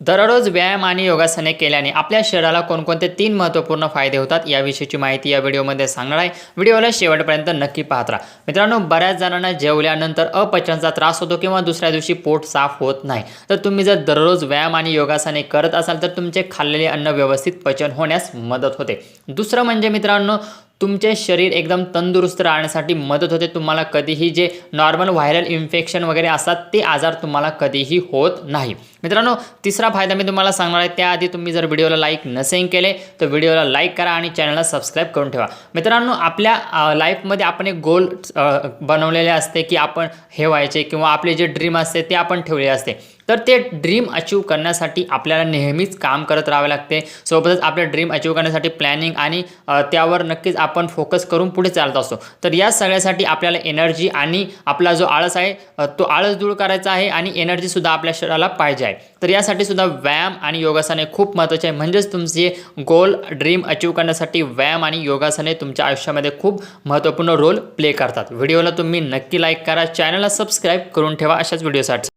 दररोज व्यायाम आणि योगासने केल्याने आपल्या शरीराला कोणकोणते तीन महत्त्वपूर्ण फायदे होतात याविषयीची माहिती या व्हिडिओमध्ये सांगणार आहे. व्हिडिओला शेवटपर्यंत नक्की पाहत राहा. मित्रांनो बऱ्याच जणांना जेवल्यानंतर अपचनचा त्रास होतो किंवा दुसऱ्या दिवशी पोट साफ होत नाही. तर तुम्ही जर दररोज व्यायाम आणि योगासने करत असाल तर तुमचे खाल्लेले अन्न व्यवस्थित पचन होण्यास मदत होते. दुसरं म्हणजे मित्रांनो तुमचे शरीर एकदम तंदुरुस्त राहण्यासाठी मदत होते. तुम्हाला कधीही जे नॉर्मल व्हायरल इन्फेक्शन वगैरे असतात ते आजार तुम्हाला कधीही होत नाही. मित्रांनो तिसरा फायदा मी तुम्हाला सांगणार आहे त्याआधी तुम्ही जर व्हिडिओला लाईक नसेन केले तर व्हिडिओला लाईक करा आणि चॅनलला सबस्क्राईब करून ठेवा. मित्रांनो आपल्या लाईफमध्ये आपण एक गोल बनवलेले असते की आपण हे व्हायचे किंवा आपले जे ड्रीम असते ते आपण ठेवले असते. तर ते ड्रीम अचीव करण्यासाठी आपल्याला नेहमीच काम करत राहावे लागते. सोबतच आपले ड्रीम अचीव करण्यासाठी प्लॅनिंग आणि त्यावर नक्कीच आपण फोकस करून पुढे चालत असतो. तर या सगळ्यासाठी आपल्याला एनर्जी आणि आपला जो आळस आहे तो आळस दूर करायचा आहे आणि एनर्जीसुद्धा आपल्या शरीराला पाहिजे आहे. तर यासाठी सुद्धा व्यायाम आणि योगासने खूप महत्त्वाचे आहे. म्हणजेच तुमचे गोल ड्रीम अचीव करण्यासाठी व्यायाम आणि योगासने तुमच्या आयुष्यामध्ये खूप महत्त्वपूर्ण रोल प्ले करतात. व्हिडिओला तुम्ही नक्की लाईक करा. चॅनलला सबस्क्राईब करून ठेवा. अशाच व्हिडिओसाठी